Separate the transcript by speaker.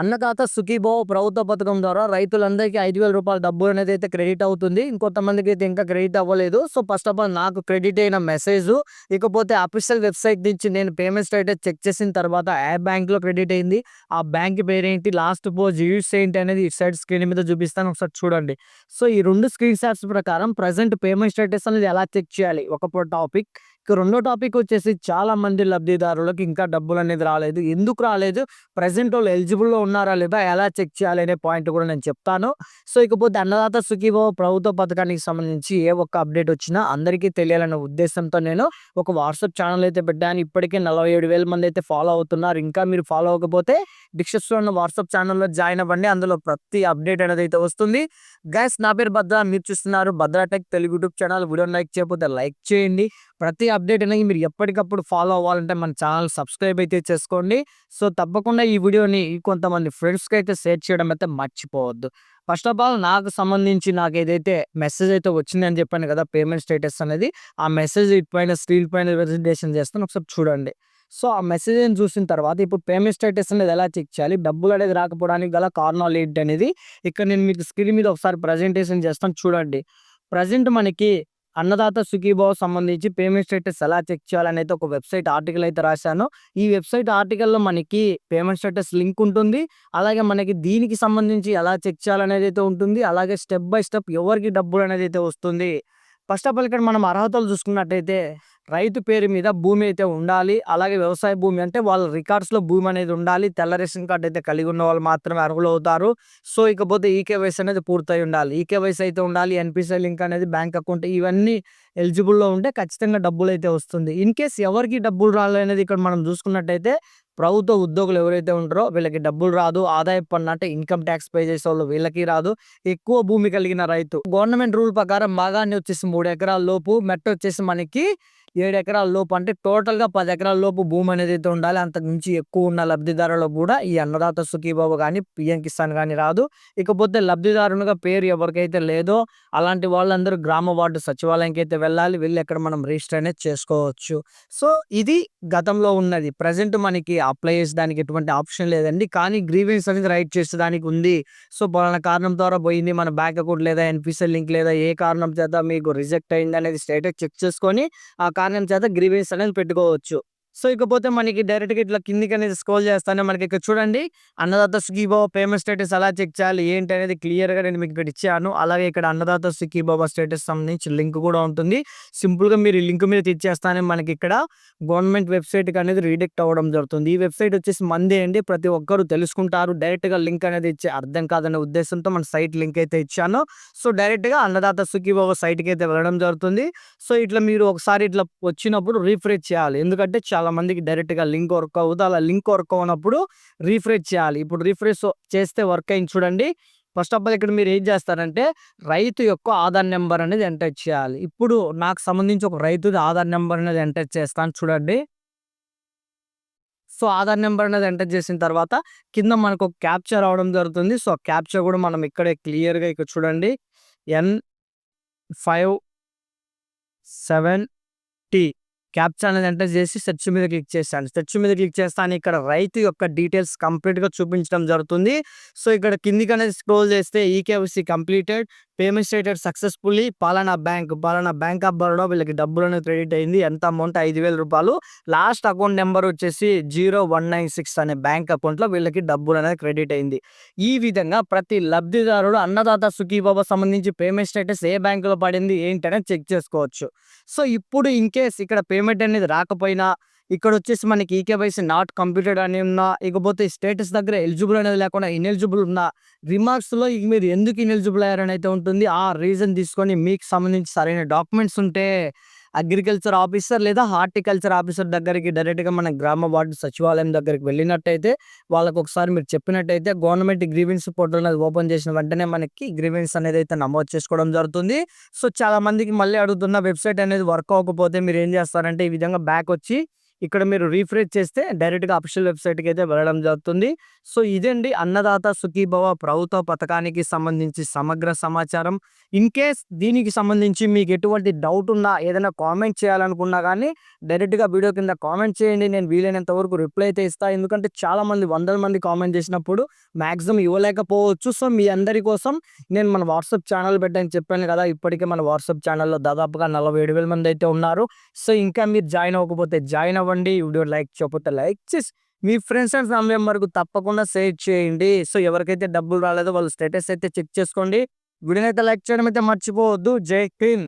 Speaker 1: అన్నదాత సుఖీభో ప్రభుత్వ పథకం ద్వారా రైతులందరికీ ఐదు వేల రూపాయల డబ్బు అనేది అయితే క్రెడిట్ అవుతుంది. ఇంకొంతమందికి అయితే ఇంకా క్రెడిట్ అవ్వలేదు. సో ఫస్ట్ ఆఫ్ ఆల్ నాకు క్రెడిట్ అయిన మెసేజ్ ఇకపోతే అఫీషియల్ వెబ్సైట్ నుంచి నేను పేమెంట్ అయితే చెక్ చేసిన తర్వాత ఏ బ్యాంక్లో క్రెడిట్ అయింది. ఆ బ్యాంక్ పేరేంటి లాస్ట్ పోజ్ యూస్ ఏంటి అనేది ఈ సైడ్ స్క్రీన్ మీద చూపిస్తాను. ఒకసారి చూడండి. సో ఈ రెండు స్క్రీన్ షాట్స్ ప్రకారం ప్రజెంట్ పేమెంట్ స్టేటస్ అనేది ఎలా చెక్ చేయాలి? ఒక టాపిక్. ఇక రెండో టాపిక్ వచ్చేసి చాలా మంది లబ్ధిదారులకు ఇంకా డబ్బులు అనేది రాలేదు. ఎందుకు రాలేదు? ప్రజెంట్ వాళ్ళు ఎలిజిబుల్లో ఉన్నారా లేదా? ఎలా చెక్ చేయాలి అనే పాయింట్ కూడా నేను చెప్తాను. సో ఇకపోతే అన్నదాత సుఖీభో ప్రభుత్వ పథకానికి సంబంధించి ఏ ఒక్క అప్డేట్ వచ్చినా అందరికీ తెలియాలనే ఉద్దేశంతో నేను ఒక వాట్సాప్ ఛానల్ అయితే పెట్టాను. ఇప్పటికే నలభై ఏడు వేల మంది అయితే ఫాలో అవుతున్నారు. ఇంకా మీరు ఫాలో అవ్వకపోతే డిస్క్రిప్షన్లో ఉన్న వాట్సాప్ ఛానల్లో జాయిన్ అవ్వండి. అందులో ప్రతి అప్డేట్ అనేది అయితే వస్తుంది. గైస్ నా పేరు భద్ర. మీరు చూస్తున్నారు Bhadra tech Telugu YouTube channel. Video like చేయకపోతే లైక్ చేయండి. ప్రతి అప్డేట్ అనేది మీరు ఎప్పటికప్పుడు ఫాలో అవ్వాలంటే మన ఛానల్ సబ్స్క్రైబ్ అయితే చేసుకోండి. సో తప్పకుండా ఈ వీడియోని కొంతమంది ఫ్రెండ్స్కి అయితే షేర్ చేయడం అయితే మర్చిపోవద్దు. ఫస్ట్ ఆఫ్ ఆల్ నాకు సంబంధించి నాకు ఏదైతే మెసేజ్ అయితే వచ్చింది అని చెప్పాను కదా పేమెంట్ స్టేటస్ అనేది ఆ మెసేజ్ ఇటు పైన స్క్రీన్ పైన ప్రెజెంటేషన్ చేస్తాను. ఒకసారి చూడండి. సో ఆ మెసేజ్ చూసిన తర్వాత ఇప్పుడు పేమెంట్ స్టేటస్ అనేది ఎలా చెక్ చేయాలి? డబ్బులు అనేది రాకపోవడానికి గల కారణాలు ఏంటి అనేది ఇక్కడ నేను మీకు స్క్రీన్ మీద ఒకసారి ప్రజెంటేషన్ చేస్తాను చూడండి. ప్రజెంట్ మనకి అన్నదాత సుఖీభావ సంబంధించి పేమెంట్ స్టేటస్ ఎలా చెక్ చేయాలనేది ఒక వెబ్సైట్ ఆర్టికల్ అయితే రాశాను. ఈ వెబ్సైట్ ఆర్టికల్లో మనకి పేమెంట్ స్టేటస్ లింక్ ఉంటుంది. అలాగే మనకి దీనికి సంబంధించి ఎలా చెక్ చేయాలనేది అయితే ఉంటుంది. అలాగే స్టెప్ బై స్టెప్ ఎవరికి డబ్బులు అనేది అయితే వస్తుంది. ఫస్ట్ ఆఫ్ ఆల్ ఇక్కడ మనం అర్హతలు చూసుకున్నట్టయితే రైతు పేరు మీద భూమి అయితే ఉండాలి. అలాగే వ్యవసాయ భూమి అంటే వాళ్ళ రికార్డ్స్లో భూమి అనేది ఉండాలి. తెల్ల రేషన్ కార్డు అయితే కలిగి ఉన్న వాళ్ళు మాత్రమే అర్హులు అవుతారు సో ఇకపోతే ఈకేవైసీ అనేది పూర్తయి ఉండాలి. ఈకేవైసీ అయితే ఉండాలి. ఎన్పిసిఐ లింక్ అనేది బ్యాంక్ అకౌంట్ ఇవన్నీ ఎలిజిబుల్లో ఉంటే ఖచ్చితంగా డబ్బులు అయితే వస్తుంది. ఇన్ కేస్ ఎవరికి డబ్బులు రాలనేది ఇక్కడ మనం చూసుకున్నట్టయితే ప్రభుత్వ ఉద్యోగులు ఎవరైతే ఉంటారో వీళ్ళకి డబ్బులు రాదు ఆదాయ పన్ను అంటే ఇన్కమ్ ట్యాక్స్ పే చేసే వాళ్ళు వీళ్ళకి రాదు ఎక్కువ భూమి కలిగిన రైతు. గవర్నమెంట్ రూల్ ప్రకారం మగాన్ని వచ్చేసి మూడు ఎకరాల లోపు మెట్ట వచ్చేసి మనకి ఏడు ఎకరాల లోపు అంటే టోటల్గా పది ఎకరాల లోపు భూమి అనేది అయితే ఉండాలి. అంతకు మించి ఎక్కువ ఉన్న లబ్ధిదారులకు కూడా ఈ అన్నదాత సుఖీబాబు కానీ పిఎం కిసాన్ కానీ రాదు. ఇకపోతే లబ్ధిదారునిగా పేరు ఎవరికైతే లేదో అలాంటి వాళ్ళందరూ గ్రామ వార్డు సచివాలయంకి అయితే వెళ్ళాలి వెళ్ళి ఎక్కడ మనం రిజిస్టర్ అనేది చేసుకోవచ్చు. సో ఇది గతంలో ఉన్నది. ప్రజెంట్ మనకి అప్లై చేసేదానికి ఎటువంటి ఆప్షన్ లేదండి. కానీ గ్రీవెన్స్ అనేది రైట్ చేసేదానికి ఉంది. సో పలానా కారణం ద్వారా పోయింది మన బ్యాంక్ అకౌంట్ లేదా ఎన్పిసిఎల్ లింక్ లేదా ఏ కారణం చేత మీకు రిజెక్ట్ అయింది అనేది స్టేటస్ చెక్ చేసుకొని ఆ కారణం చేత గ్రీవెన్స్ అనేది పెట్టుకోవచ్చు. సో ఇకపోతే మనకి డైరెక్ట్గా ఇట్లా కిందికి అనేది స్కోల్ చేస్తానే మనకి ఇక్కడ చూడండి అన్నదాత సుఖీబాబా పేమెంట్ స్టేటస్ ఎలా చెక్ చేయాలి ఏంటి అనేది క్లియర్గా నేను మీకు ఇక్కడ ఇచ్చాను. అలాగే ఇక్కడ అన్నదాత సుఖీబాబా స్టేటస్ సంబంధించి లింక్ కూడా ఉంటుంది. సింపుల్గా మీరు ఈ లింక్ మీద ఇచ్చేస్తానే మనకి ఇక్కడ గవర్నమెంట్ వెబ్సైట్కి అనేది రీడెక్ట్ అవ్వడం జరుగుతుంది. ఈ వెబ్సైట్ వచ్చేసి మందే అండి. ప్రతి ఒక్కరు తెలుసుకుంటారు. డైరెక్ట్గా లింక్ అనేది ఇచ్చే అర్థం కాదనే ఉద్దేశంతో మన సైట్ లింక్ అయితే ఇచ్చాను. సో డైరెక్ట్గా అన్నదాత సుఖీబాబా సైట్కి అయితే వెళ్ళడం జరుగుతుంది. సో ఇట్లా మీరు ఒకసారి ఇట్లా వచ్చినప్పుడు రీఫ్రెష్ చేయాలి. ఎందుకంటే చాలా మందికి డైరెక్ట్గా లింక్ వర్క్ అవుతుంది అలా లింక్ వర్క్ అవునప్పుడు రీఫ్రెష్ చేయాలి. ఇప్పుడు రీఫ్రెష్ చేస్తే వర్క్ అయింది చూడండి. ఫస్ట్ ఆఫ్ ఆల్ ఇక్కడ మీరు ఏం చేస్తారంటే రైతు యొక్క ఆధార్ నెంబర్ అనేది ఎంటర్ చేయాలి. ఇప్పుడు నాకు సంబంధించి ఒక రైతుది ఆధార్ నెంబర్ అనేది ఎంటర్ చేస్తాను చూడండి. సో ఆధార్ నెంబర్ అనేది ఎంటర్ చేసిన తర్వాత కింద మనకు ఒక క్యాప్చర్ రావడం జరుగుతుంది. సో క్యాప్చర్ కూడా మనం ఇక్కడే క్లియర్గా ఇక్కడ చూడండి. N five seven T capture అనేది ఎంటర్ చేసి సెర్చ్ మీద క్లిక్ చేస్తాను సెర్చ్ మీద క్లిక్ చేస్తాను ఇక్కడ రైతు యొక్క డీటెయిల్స్ కంప్లీట్గా చూపించడం జరుగుతుంది. సో ఇక్కడ కిందికి అనేది స్క్రోల్ చేస్తే eKYC completed. Payment stated successfully పాలనా బ్యాంక్ పాలనా బ్యాంక్ ఆఫ్ బరోడా వీళ్ళకి డబ్బులు అనేది క్రెడిట్ అయింది. ఎంత అమౌంట్ ఐదు వేల రూపాయలు. లాస్ట్ అకౌంట్ నెంబర్ వచ్చేసి జీరో వన్ నైన్ సిక్స్ అనే బ్యాంక్ అకౌంట్లో వీళ్ళకి డబ్బులు అనేది క్రెడిట్ అయింది. ఈ విధంగా ప్రతి లబ్ధిదారుడు అన్నదాత సుఖీబాబా సంబంధించి పేమెంట్ స్టేటస్ ఏ బ్యాంకులో పడింది ఏంటి చెక్ చేసుకోవచ్చు. సో ఇప్పుడు ఇన్ కేస్ ఇక్కడ పేమెంట్ అనేది రాకపోయినా ఇక్కడ వచ్చేసి మనకి ఈకేవైసీ నాట్ కంప్లీటెడ్ అని ఉన్నా ఇకపోతే స్టేటస్ దగ్గర ఎలిజిబుల్ అనేది లేకుండా ఇనెలిజిబుల్ ఉన్నా రిమార్క్స్లో ఇక మీరు ఎందుకు ఇనెలిజిబుల్ అయ్యారని అయితే ఉంటుంది. ఆ రీజన్ తీసుకొని మీకు సంబంధించి సరైన డాక్యుమెంట్స్ ఉంటే అగ్రికల్చర్ ఆఫీసర్ లేదా హార్టికల్చర్ ఆఫీసర్ దగ్గరికి డైరెక్ట్గా మన గ్రామ వార్డు సచివాలయం దగ్గరికి వెళ్ళినట్టయితే వాళ్ళకు ఒకసారి మీరు చెప్పినట్టయితే గవర్నమెంట్ గ్రీవెన్స్ పోర్టల్ అనేది ఓపెన్ చేసిన వెంటనే మనకి గ్రీవెన్స్ అనేది అయితే నమోదు చేసుకోవడం జరుగుతుంది. సో చాలా మందికి మళ్ళీ అడుగుతున్న వెబ్సైట్ అనేది వర్క్ అవ్వకపోతే మీరు ఏం చేస్తారంటే ఈ విధంగా బ్యాక్ వచ్చి ఇక్కడ మీరు రీఫ్రెష్ చేస్తే డైరెక్ట్‌గా అఫిషియల్ వెబ్‌సైట్‌కి అయితే వెళ్ళడం జరుగుతుంది. సో ఇదండి అన్నదాత సుఖీభవ ప్రభుత్వ పథకానికి సంబంధించి సమగ్ర సమాచారం. ఇన్ కేస్ దీనికి సంబంధించి మీకు ఎటువంటి డౌట్ ఉన్నా, ఏదైనా కామెంట్ చేయాలనుకున్నా కానీ డైరెక్ట్‌గా వీడియో కింద కామెంట్ చేయండి. నేను వీలైనంత వరకు రిప్లై అయితే ఇస్తా. ఎందుకంటే చాలామంది వందల మంది కామెంట్ చేసినప్పుడు మ్యాక్సిమం ఇవ్వలేకపోవచ్చు. సో మీ అందరి కోసం నేను మన వాట్సాప్ ఛానల్ పెట్టని చెప్పాను కదా! ఇప్పటికే మన వాట్సాప్ ఛానల్‌లో దాదాపుగా 47,000 మంది అయితే ఉన్నారు. సో ఇంకా మీరు జాయిన్ అవ్వకపోతే జాయిన్ అవ్వండి. ఈ వీడియో లైక్ చేయకపోతే లైక్ చేసి మీ ఫ్రెండ్స్ అండ్ ఫ్యామిలీ మెంబర్‌కు తప్పకుండా షేర్ చేయండి. సో ఎవరికైతే డబ్బులు రాలేదో వాళ్ళు స్టేటస్ అయితే చెక్ చేసుకోండి. వీడియోనైతే లైక్ చేయడం అయితే మర్చిపోవద్దు. జై హింద్.